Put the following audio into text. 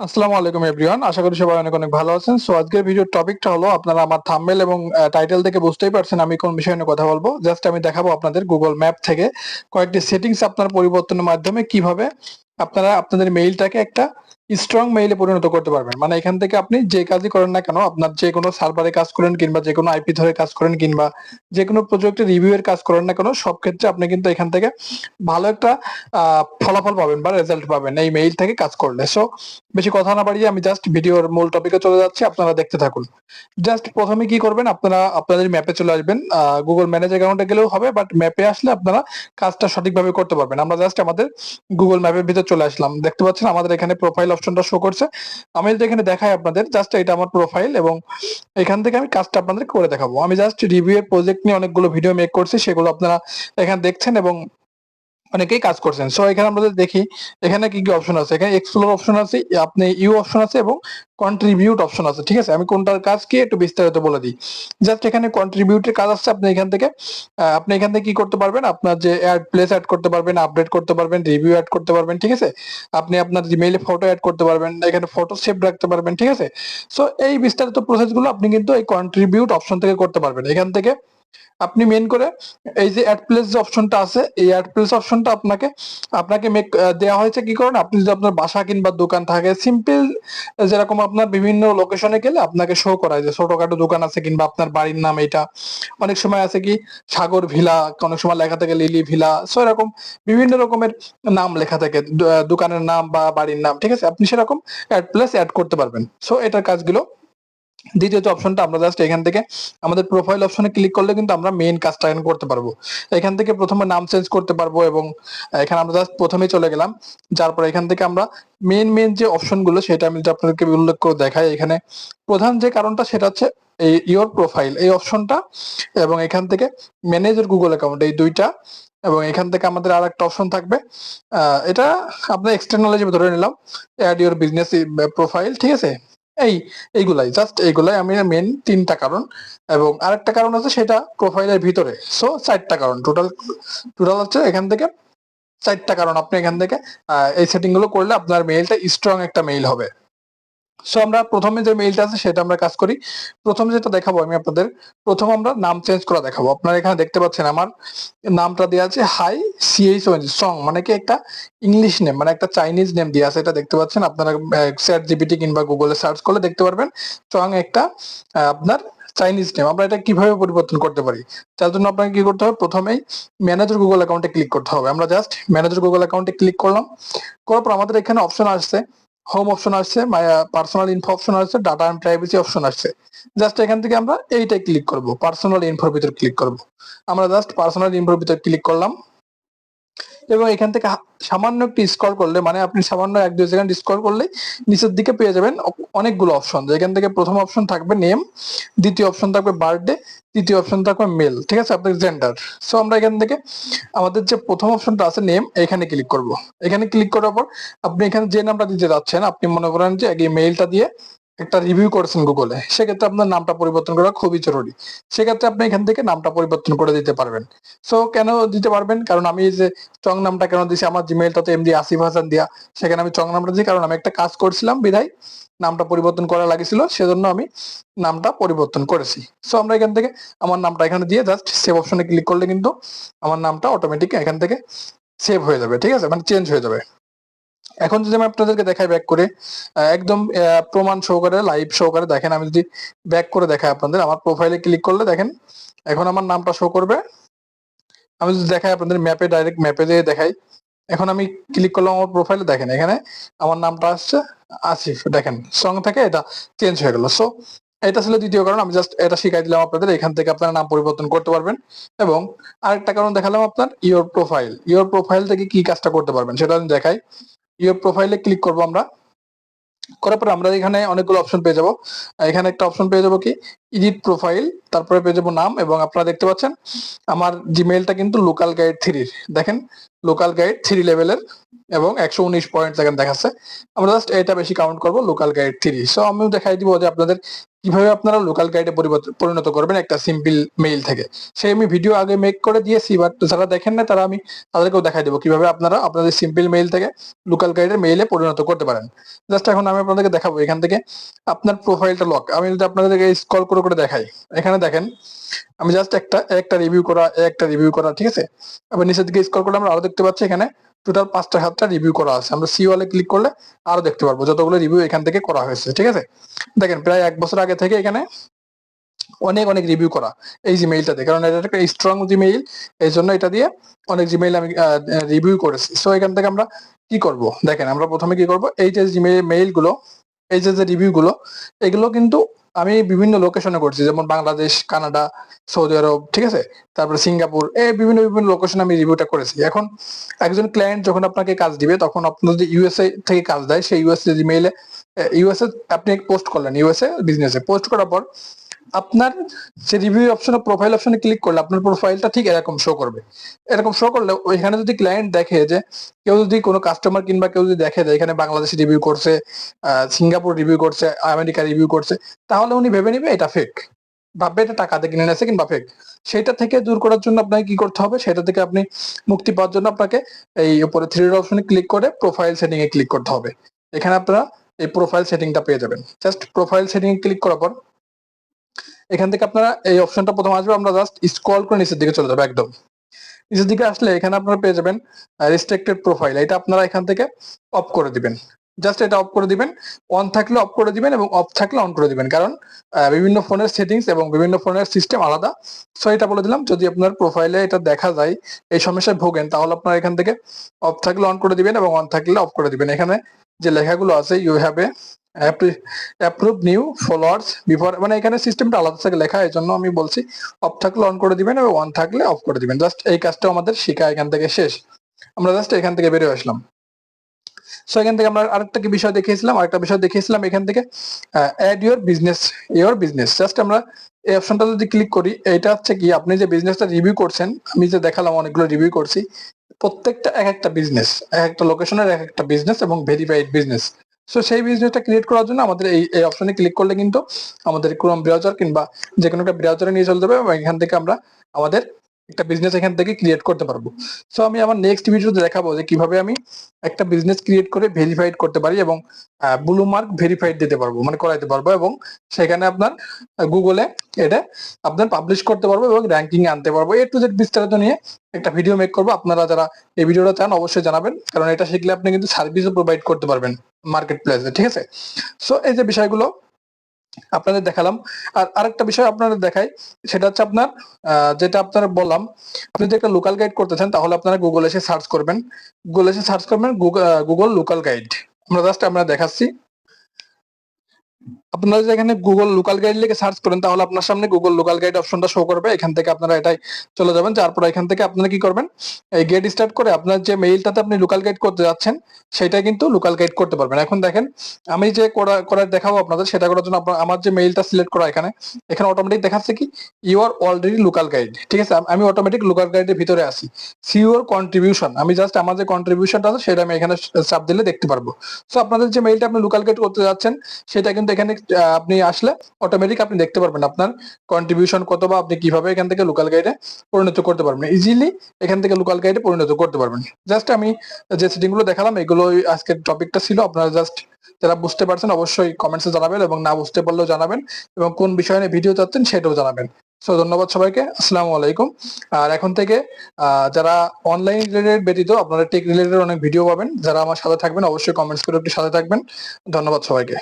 আসসালামু আলাইকুম এভরিওয়ান আশা করি সবাই অনেক অনেক ভালো আছেন। সো আজকের ভিডিওর টপিকটা হলো আপনারা আমার থাম্বনেল এবং টাইটেল থেকে বুঝতেই পারছেন আমি কোন বিষয় নিয়ে কথা বলব। জাস্ট আমি দেখাবো আপনাদের গুগল ম্যাপ থেকে কয়েকটি সেটিংস আপনার পরিবর্তনের মাধ্যমে কীভাবে আপনারা আপনাদের মেইলটাকে একটা স্ট্রং মেইলে পরিণত করতে পারবেন। মানে এখান থেকে আপনি যে কাজই করেন না কেন, আপনার যে কোনো সার্ভারে কাজ করেন কিংবা যে কোনো আইপি ধরে কাজ করেন কিংবা যে কোনো প্রজেক্টে রিভিউ এর কাজ করেন না কেন, সব ক্ষেত্রে আপনি কিন্তু এখান থেকে ভালো একটা ফলাফল পাবেন বা রেজাল্ট পাবেন এই মেইল থেকে কাজ করলে। সো বেশি কথা না বাড়িয়ে আমি জাস্ট ভিডিওর মূল টপিকে চলে যাচ্ছি, আপনারা দেখতে থাকুন। জাস্ট প্রথমে কি করবেন, আপনারা, আপনাদের ম্যাপে চলে আসবেন গুগল ম্যানেজ অ্যাকাউন্টে গেলেও হবে বাট ম্যাপে আসলে আপনারা কাজটা সঠিকভাবে করতে পারবেন। আমরা জাস্ট আমাদের গুগল ম্যাপের ভিতর চলে আসলাম। দেখতে পাচ্ছেন আমাদের এখানে প্রোফাইল অপশনটা শো করছে। আমি যদি এখানে দেখাই আপনাদের জাস্ট এটা আমার প্রোফাইল এবং এখান থেকে আমি কাজটা আপনাদের করে দেখাবো। আমি জাস্ট রিভিউ এর প্রজেক্ট নিয়ে অনেকগুলো ভিডিও মেক করছি, সেগুলো আপনারা এখানে দেখছেন এবং অনেকেই কাজ করছেন। সো এখানে আমরা দেখি, এখানে কি কি অপশন আছে? এখানে এক্সপ্লোর অপশন আছে আপনি ইউ অপশন আছে এবং কন্ট্রিবিউট অপশন আছে। ঠিক আছে? আমি কোনটার কাজ কি একটু বিস্তারিত বলে দিই। জাস্ট এখানে কন্ট্রিবিউটের কাজ আছে আপনি এখান থেকে আপনি এখান থেকে কি করতে পারবেন? আপনার যে অ্যাড প্লেস অ্যাড করতে পারবেন আপডেট করতে পারবেন রিভিউ অ্যাড করতে পারবেন, ঠিক আছে? আপনি আপনার জিমেইলে ফটো অ্যাড করতে পারবেন, এখানে ফটো সেভ রাখতে পারবেন, ঠিক আছে? সো এই বিস্তারিত প্রসেসগুলো আপনি কিন্তু এই কন্ট্রিবিউট অপশন থেকে করতে পারবেন। এখান থেকে আপনি মেন করে এই যে অ্যাড প্লেস যে অপশনটা আছে, এই অ্যাড প্লেস অপশনটা আপনাকে আপনাকে মেক দেওয়া হয়েছে কি করেন? আপনি যদি আপনার বাসা কিংবা দোকান থাকে সিম্পল যেরকম আপনার বিভিন্ন লোকেশনে গেলে আপনাকে শো করায় যে ছোটখাটো দোকান আছে কিংবা আপনার বাড়ির নাম এটা অনেক সময় আছে কি, সাগর ভিলা, অনেক সময় লেখা থাকে লিলি ভিলা সো এরকম বিভিন্ন রকমের নাম লেখা থাকে দোকানের নাম বা বাড়ির নাম, ঠিক আছে? আপনি সেরকম অ্যাড প্লেস অ্যাড করতে পারবেন। সো এটার কাজগুলো দ্বিতীয় যে অপশনটা আমরা জাস্ট এখান থেকে আমাদের প্রোফাইল অপশনে ক্লিক করলে কিন্তু আমরা মেইন কাজটা এখানে করতে পারব। এখান থেকে প্রথমে নাম চেঞ্জ করতে পারব এবং এখানে আমরা জাস্ট প্রথমেই চলে গেলাম। যার পর এখান থেকে আমরা মেইন মেইন যে অপশনগুলো সেটা আমি আপনাদেরকে উল্লেখ করে দেখাই, এখানে প্রধান যে কারণটা সেটা হচ্ছে এই ইওর প্রোফাইল এই অপশনটা এবং এখান থেকে ম্যানেজার গুগল অ্যাকাউন্ট এই দুইটা এবং এখান থেকে আমাদের আর একটা অপশন থাকবে এটা আপনার এক্সটার্নাল হিসেবে ধরে নিলাম অ্যাড ইওর বিজনেস প্রোফাইল ঠিক আছে? এই, এইগুলাই জাস্ট এইগুলাই আমি মেন তিনটা কারণ। এবং আরেকটা কারণ আছে সেটা প্রোফাইলের ভিতরে। সো চারটা কারণ। টোটাল টোটাল হচ্ছে এখান থেকে চারটা কারণ আপনি এখান থেকে এই সেটিংগুলো করলে আপনার মেইলটা স্ট্রং একটা মেইল হবে। সো আমরা প্রথমে যে মেইলটা আছে সেটা আমরা কাজ করি। প্রথম যেটা দেখাবো আমি আপনাদের, প্রথম আমরা নাম চেঞ্জ করা দেখাবো। আপনারা এখানে দেখতে পাচ্ছেন আমার নামটা দেওয়া আছে হাই সিএইচ সং মানে কি একটা ইংলিশ নেম মানে একটা চাইনিজ নেম দেওয়া আছে। এটা দেখতে পাচ্ছেন, আপনারা চ্যাট জিপিটি কিংবা গুগলে সার্চ করলে দেখতে পারবেন স্ট্রং একটা আপনার চাইনিজ নেম আমরা এটা কীভাবে পরিবর্তন করতে পারি? তার জন্য আপনাকে কি করতে হবে? প্রথমেই ম্যানেজার গুগল অ্যাকাউন্টে ক্লিক করতে হবে। আমরা জাস্ট ম্যানেজার গুগল অ্যাকাউন্টে ক্লিক করলাম। করার পর আমাদের এখানে অপশন আসছে। হোম অপশন আসছে মায়া পার্সোনাল ইনফো অপশন আসছে ডাটা এন্ড প্রাইভেসি অপশন আসছে। জাস্ট এখান থেকে আমরা এইটাই ক্লিক করব পার্সোনাল ইনফোর ভিতর ক্লিক করব। আমরা জাস্ট পার্সোনাল ইনফোর ভিতর ক্লিক করলাম। এবং এখান থেকে সামান্য একটু স্ক্রল করলে মানে আপনি সামান্য এক দুই সেকেন্ড স্ক্রল করলে নিচের দিকে পেয়ে যাবেন অনেকগুলো অপশন যেখান থেকে প্রথম অপশন থাকবে নেম দ্বিতীয় অপশন থাকবে বার্থডে তৃতীয় অপশন থাকবে মেল ঠিক আছে? আপনার জেন্ডার সো আমরা এখান থেকে আমাদের যে প্রথম অপশনটা আছে নেম এখানে ক্লিক করব। এখানে ক্লিক করার পর আপনি এখানে যে নামটা দিতে যাচ্ছেন, আপনি মনে করেন যে আগে মেইলটা দিয়ে একটা রিভিউ করেছেন গুগলে সেক্ষেত্রে আপনার নামটা পরিবর্তন করা খুবই জরুরি। সেক্ষেত্রে আপনি এখান থেকে নামটা পরিবর্তন করে দিতে পারবেন। সো কেন দিতে পারবেন? কারণ আমি যে চং নামটা কেন দিছি, আমার জিমেইলটা তো এমডি আসিফ হাসান দিয়া, সেখানে আমি চং নামটা দিই কারণ আমি একটা কাজ করছিলাম বিধায় নামটা পরিবর্তন করা লাগেছিল, সেজন্য আমি নামটা পরিবর্তন করেছি। সো আমরা এখান থেকে আমার নামটা এখানে দিয়ে জাস্ট সেভ অপশনে ক্লিক করলে কিন্তু আমার নামটা অটোমেটিক এখান থেকে সেভ হয়ে যাবে, ঠিক আছে? মানে চেঞ্জ হয়ে যাবে। এখন যদি আমি আপনাদেরকে দেখাই ব্যাক করে একদম প্রমাণ সহকারে লাইভ সহকারে, দেখেন আমি যদি ব্যাক করে দেখাই আপনাদের, আমার প্রোফাইলে ক্লিক করলে দেখেন, এখন আমার নামটা শো করবে। আমি যদি দেখাই আপনাদের ম্যাপে ডাইরেক্ট ম্যাপে দিয়ে দেখাই, এখন আমি ক্লিক করলাম আমার প্রোফাইলে দেখেন এখানে আমার নামটা আসছে, আসিফ, দেখেন সং থেকে এটা চেঞ্জ হয়ে গেল। সো এটা ছিল দ্বিতীয় কারণ, আমি জাস্ট এটা শিখাই দিলাম আপনাদের, এখান থেকে আপনারা নাম পরিবর্তন করতে পারবেন। এবং আরেকটা কারণ দেখালাম আপনার ইওর প্রোফাইল ইওর প্রোফাইল থেকে কি কাজটা করতে পারবেন, সেটা আমি দেখাই। ইওর প্রোফাইলে ক্লিক করব আমরা। করার পর আমরা এখানে অনেকগুলো অপশন পেয়ে যাব। এখানে একটা অপশন পেয়ে যাব কি? ইডিট প্রোফাইল তারপরে পেয়ে যাব নাম এবং আপনারা দেখতে পাচ্ছেন, আমার জিমেইলটা কিন্তু লোকাল গাইড থ্রির দেখেন লোকাল গাইড থ্রি লেভেলের এবং একশো উনিশ পয়েন্ট সেকেন্ড দেখাচ্ছে। আমরা জাস্ট এটা বেশি কাউন্ট করব লোকাল গাইড থ্রি সো আমিও দেখাই দিব যে আপনাদের কীভাবে আপনারা লোকাল গাইডে পরিণত করবেন একটা সিম্পল মেইল থেকে। সেই আমি ভিডিও আগে মেক করে দিয়েছি বাট যারা দেখেন না তারা আমি তাদেরকেও দেখাই দেবো কীভাবে আপনারা আপনাদের সিম্পল মেইল থেকে লোকাল গাইডের মেইলে পরিণত করতে পারেন। জাস্ট এখন আমি আপনাদেরকে দেখাবো, এখান থেকে আপনার প্রোফাইলটা লক আমি যদি আপনাদেরকে স্কল করে করে দেখাই, এখানে দেখেন, আমি জাস্ট একটা একটা রিভিউ করা, একটা রিভিউ করা, ঠিক আছে? আবার নিচের দিকে স্কল করলে আমরা আরও দেখতে পাচ্ছি এখানে টোটাল পাঁচটা সাতটা রিভিউ করা আছে। আমরা সি ওয়ালে ক্লিক করলে আরও দেখতে পারব যতগুলো রিভিউ এখান থেকে করা হয়েছে, ঠিক আছে? দেখেন, প্রায় এক বছর আগে থেকে এখানে অনেক অনেক রিভিউ করা এই জিমেইলটাতে কারণ এটা একটা স্ট্রং জিমেইল এই জন্য এটা দিয়ে অনেক জিমেইল আমি রিভিউ করেছি। সো এখান থেকে আমরা কি করব? দেখেন, আমরা প্রথমে কি করব? এই যে জিমেইল মেইলগুলো এই যে যে রিভিউ গুলো, এগুলো কিন্তু আমি বিভিন্ন লোকেশনে করছি যেমন বাংলাদেশ, কানাডা, সৌদি আরব, ঠিক আছে? তারপরে সিঙ্গাপুর এই বিভিন্ন বিভিন্ন লোকেশনে আমি রিভিউটা করেছি। এখন একজন ক্লায়েন্ট যখন আপনাকে কাজ দিবে, তখন আপনার যদি ইউএসএ থেকে কাজ দেয়, সেই ইউএসএ জিমেইলে ইউএসএ আপনি পোস্ট করলেন ইউএসএ বিজনেসে পোস্ট করার পর আপনার যে রিভিউ অপশনে প্রোফাইল অপশনে ক্লিক করলে আপনার প্রোফাইলটা ঠিক এরকম শো করবে। এরকম শো করলে ওইখানে যদি ক্লায়েন্ট দেখে যে কেউ যদি কোনো কাস্টমার কিংবা কেউ যদি দেখে যে এখানে বাংলাদেশ রিভিউ করছে সিঙ্গাপুর রিভিউ করছে, আমেরিকা রিভিউ করছে, তাহলে উনি ভেবে নিবে এটা ফেক ভাববে এটা টাকাতে কিনে নেছে কিংবা ফেক সেটা থেকে দূর করার জন্য আপনাকে কি করতে হবে? সেটা থেকে আপনি মুক্তি পাওয়ার জন্য আপনাকে এই উপরে থ্রি অপশনে ক্লিক করে প্রোফাইল সেটিং এ ক্লিক করতে হবে। এখানে আপনারা এই প্রোফাইল সেটিংটা পেয়ে যাবেন। জাস্ট প্রোফাইল সেটিং এ ক্লিক করার পর এখান থেকে আপনারা এই অপশনটা প্রথম আসবে, আমরা জাস্ট স্ক্রল করে নিচের দিকে চলে যাব, একদম। নিচের দিকে আসলে এখানে আপনারা পেয়ে যাবেন রেস্ট্রিক্টেড প্রোফাইল এটা আপনারা এখান থেকে অফ করে দিবেন। জাস্ট এটা অফ করে দিবেন অন থাকলে অফ করে দিবেন এবং অফ থাকলে অন করে দিবেন। কারণ বিভিন্ন ফোনের সেটিংস এবং বিভিন্ন ফোনের সিস্টেম আলাদা। সো এটা বলে দিলাম, যদি আপনার প্রোফাইলে এটা দেখা যায়, এই সমস্যায় ভোগেন, তাহলে আপনারা এখান থেকে অফ থাকলে অন করে দিবেন এবং অন থাকলে অফ করে দিবেন। এখানে যে লেখাগুলো আছে you have a approve new followers before মানে এখানে সিস্টেমটা আলাদা থেকে লেখা এই জন্য আমি বলছি অফ থাকলে অন করে দিবেন এবং অন থাকলে অফ করে দিবেন। জাস্ট এই কাজটা আমাদের শেখা এখান থেকে শেষ। আমরা জাস্ট এখান থেকে বেরিয়ে আসলাম। সো এখান থেকে আমরা আরেকটা কি বিষয় দেখিয়েছিলাম? আরেকটা বিষয় দেখিয়েছিলাম এখান থেকে add your business your business just আমরা এই অপশনটা যদি ক্লিক করি এটা হচ্ছে কি, আপনি যে বিজনেসটা রিভিউ করছেন, আমি যে দেখালাম অনেকগুলো রিভিউ করছি, প্রত্যেকটা এক একটা বিজনেস এক একটা লোকেশনের এক একটা বিজনেস এবং ভেরিফাইড বিজনেস সো সেই বিজনেসটা ক্রিয়েট করার জন্য আমাদের এই এই অপশনে ক্লিক করলে কিন্তু আমাদের ক্রোম ব্রাউজার কিংবা যে কোনো একটা ব্রাউজারে নিয়ে চলে যাবে এবং এখান থেকে আমরা আমাদের একটা বিজনেস এখান থেকে ক্রিয়েট করতে পারব। সো আমি আমার নেক্সট ভিডিওতে দেখাবো যে কীভাবে আমি একটা বিজনেস ক্রিয়েট করে ভেরিফাইড করতে পারি এবং ব্লু মার্ক ভেরিফাইড দিতে পারব মানে করাইতে পারব এবং সেখানে আপনার গুগলে এটা আপনার পাবলিশ করতে পারব এবং র্যাঙ্কিং আনতে পারব। এ টু জেড বিস্তারিত নিয়ে একটা ভিডিও মেক করব। আপনারা যারা এই ভিডিওটা চান অবশ্যই জানাবেন, কারণ এটা শিখলে আপনি কিন্তু সার্ভিসও প্রোভাইড করতে পারবেন মার্কেট প্লেসে ঠিক আছে? সো এই যে বিষয়গুলো আপনাদের দেখালাম। আর আরেকটা বিষয় আপনাদের দেখাই, সেটা হচ্ছে আপনার যেটা আপনারা বললাম, আপনি যদি একটা লোকাল গাইড করতে চান, তাহলে আপনারা গুগল এসে সার্চ করবেন। গুগল এসে সার্চ করবেন গুগল লোকাল গাইড আমরা জাস্ট আমরা দেখাচ্ছি। আপনারা এখানে গুগল লোকাল গাইড লিখে সার্চ করেন, তাহলে আপনার সামনে গুগল লোকাল গাইড অপশনটা শো করবে। এখান থেকে আপনারা এটাই চলে যাবেন। তারপর এখান থেকে আপনারা কি করবেন? এই গেট স্টার্ট করে আপনার যে মেইলটাতে আপনি লোকাল গাইড করতে যাচ্ছেন সেটা কিন্তু লোকাল গাইড করতে পারবেন। এখন দেখেন, আমি যে করার দেখাবো আপনাদের, সেটা করার জন্য আমার যে মেইলটা সিলেক্ট করা এখানে এখানে অটোমেটিক দেখাচ্ছে কি? You are already local guide ঠিক আছে? আমি অটোমেটিক লোকাল গাইডের ভিতরে আছি। সি ইউর কন্ট্রিবিউশন আমি জাস্ট আমার যে কন্ট্রিবিউশনটা আছে, সেটা আমি এখানে চাপ দিলে দেখতে পারব। সো আপনাদের যে মেইলটা আপনি লোকাল গাইড করতে যাচ্ছেন, সেটা কিন্তু এখানে আপনি আসলে অটোমেটিক আপনি দেখতে পারবেন আপনার কন্ট্রিবিউশন কত বা আপনি কীভাবে এখান থেকে লোকাল গাইডে পরিণত করতে পারবেন। ইজিলি এখান থেকে লোকাল গাইডে পরিণত করতে পারবেন। জাস্ট আমি যে সেটিংগুলো দেখালাম এগুলো আজকের টপিকটা ছিল। আপনারা জাস্ট যারা বুঝতে পারছেন, অবশ্যই কমেন্টসে জানাবেন এবং না বুঝতে পারলেও জানাবেন এবং কোন বিষয় নিয়ে ভিডিও চাচ্ছেন সেটাও জানাবেন। সো ধন্যবাদ সবাইকে। আসসালামু আলাইকুম। আর এখন থেকে যারা অনলাইন রিলেটেড ব্যতীত, আপনারা টেক রিলেটেড অনেক ভিডিও পাবেন। যারা আমার সাথে থাকবেন, অবশ্যই কমেন্টস করে একটু সাথে থাকবেন। ধন্যবাদ সবাইকে।